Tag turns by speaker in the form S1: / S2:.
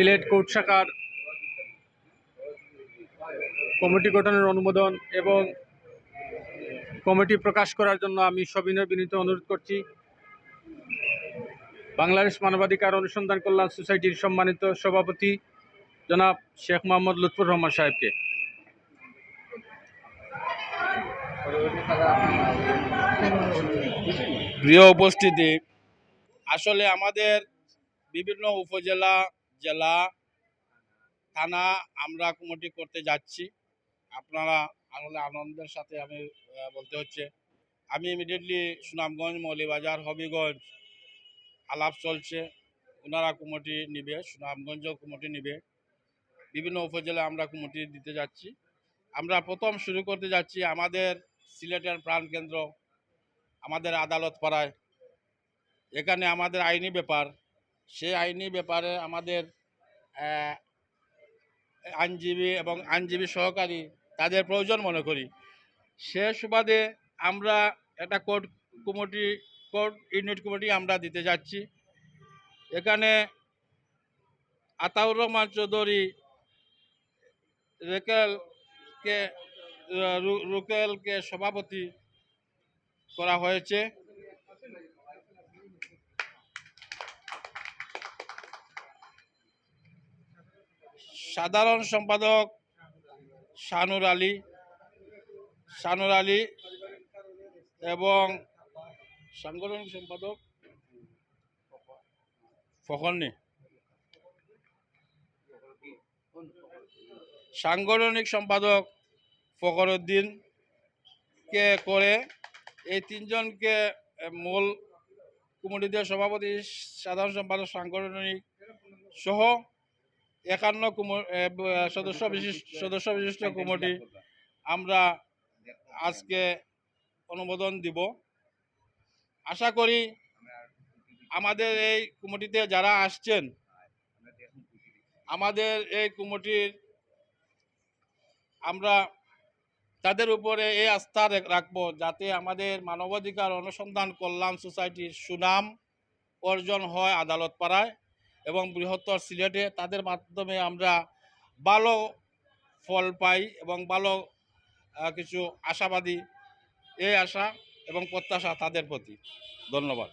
S1: Sylhet court শাখার committee গঠনের অনুমোদন এবং কমিটি প্রকাশ করার জন্য আমি সবিনয় বিনীত অনুরোধ করছি। বাংলাদেশ মানবাধিকার অনুসন্ধান কল্যাণ সোসাইটির সম্মানিত সভাপতি জনাব শেখ মোহাম্মদ লুৎফুর রহমান সাহেবকে।
S2: প্রিয় উপস্থিতি, আসলে আমাদের বিভিন্ন উপজেলা জেলা, থানা আমরা কমিটি করতে যাচ্ছি। আপনারা আসলে আনন্দের সাথে আমি বলতে হচ্ছে, আমি ইমিডিয়েটলি সুনামগঞ্জ, মৌলিবাজার, হবিগঞ্জ আলাপ চলছে। ওনারা কমিটি নিবে, সুনামগঞ্জও কমিটি নিবে। বিভিন্ন উপজেলায় আমরা কমিটি দিতে যাচ্ছি। আমরা প্রথম শুরু করতে যাচ্ছি আমাদের সিলেটের প্রাণকেন্দ্র আমাদের আদালত পাড়ায় এখানে আমাদের আইনি ব্যাপার সেই আইনি ব্যাপারে আমাদের আইনজীবী এবং আইনজীবী সহকারী তাদের প্রয়োজন মনে করি। সে সুবাদে আমরা একটা court committee, court unit committee আমরা দিতে যাচ্ছি। এখানে আতাউর রহমান চৌধুরী রেকেলকে রুকেলকে সভাপতি করা হয়েছে। সাধারণ সম্পাদক শানুর আলী। শানুর আলী এবং সাংগঠনিক সম্পাদক ফখরনি। সাংগঠনিক সম্পাদক ফখরুদ্দিন কে করে এই তিনজনকে মূল কমিটিতে সভাপতি, সাধারণ সম্পাদক, সাংগঠনিক সহ একান্ন সদস্য বিশিষ্ট সদস্য বিশিষ্ট কমিটি। আমরা আজকে অনুমোদন দিব। আশা করি আমাদের এই কমিটিতে যারা আসছেন, আমাদের এই কমিটির আমরা তাদের উপরে এই আস্থা রেখ- রাখব যাতে আমাদের মানবাধিকার অনুসন্ধান কল্যাণ সোসাইটির সুনাম অর্জন হয় আদালত পাড়ায়। এবং বৃহত্তর সিলেটে তাদের মাধ্যমে আমরা ভালো ফল পাই এবং ভালো কিছু আশাবাদী এই আশা এবং প্রত্যাশা তাদের প্রতি। ধন্যবাদ।